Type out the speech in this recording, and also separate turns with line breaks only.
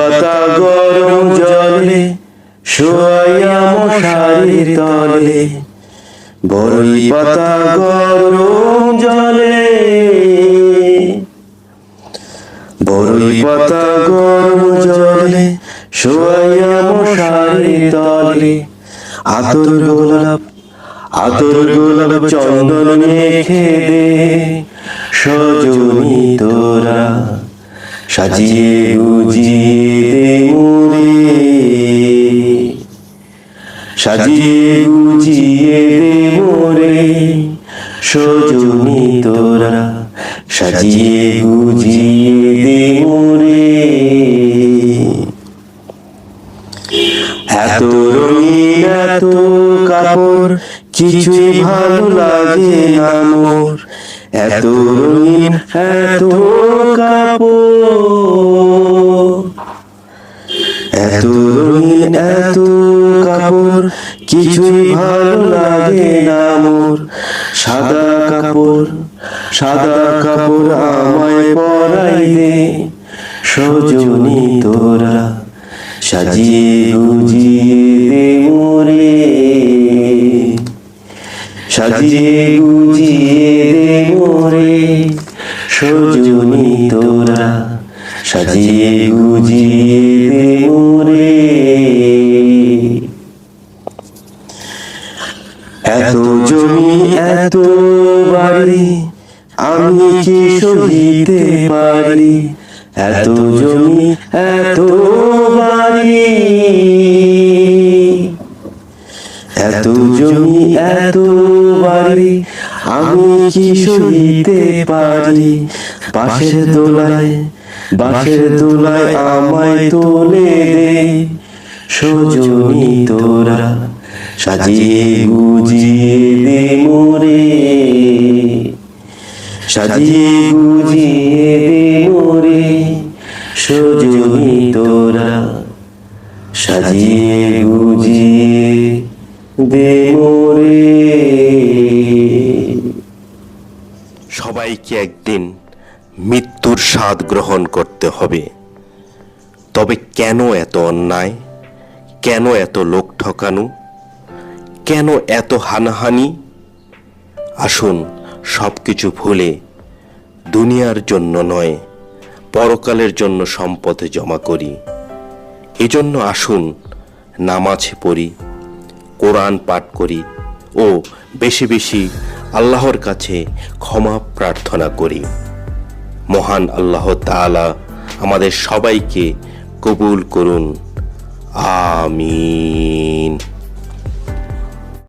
পাতা গরম জলে শোয়াইয়া মশারির তলে। বড়ই পাতা গরম জলে। বড়ই পাতা গরম জলে শোয়াইয়া মশারির তলে। আতর গোলাপ আতর গোলাপ চন্দন মেখে দে। সজনী তোরা সাজিয়ে সাজিয়ে গুজিয়ে দে মোরে সজনী তোরা। সাজিয়ে গুজিয়ে দে মোরে এত রঙিন এত কাপড়, কিছুই ভালো লাগে না এত রঙিন এত কাপড় এত রঙিন এত কাপড়, কিছুই ভালো লাগে না মোর। সাদা কাপড় সাদা কাপড় আমায় পরাই সজনী তোরা, সাজিয়ে গুজিয়ে মোরে। সাজিয়ে গুজিয়ে মোরে, সজনী তোরা, সাজিয়ে গুজিয়ে দে মোরে এত জমি এত বাড়ি আমি কি সহিতে পারি? এত জমি এত বাড়ি এত জমি এত বাড়ি আমি কি সহিতে পারি? বাঁশের দোলায় বাঁশের দোলায় আমায় তোলে দে সজনী তোরা সাজিয়ে গুজিয়ে দে মোরে। সাজিয়ে গুজিয়ে দে মোরে, সজনী তোরা। সাজিয়ে গুজিয়ে দে মোরে।
সবাইকে একদিন মৃত্যুর স্বাদ গ্রহণ করতে হবে। তবে কেন এত অন্যায়? কেন এত লোক ঠকানো? কেন এত হানাহানি? আসুন সব কিছু ভুলে দুনিয়ার জন্য নয়, পরকালের জন্য সম্পদ জমা করি। এজন্য আসুন নামাজ পড়ি, কোরআন পাঠ করি ও বেশি বেশি আল্লাহর কাছে ক্ষমা প্রার্থনা করি। মহান আল্লাহ তাআলা আমাদের সবাইকে কবুল করুন। আমিন।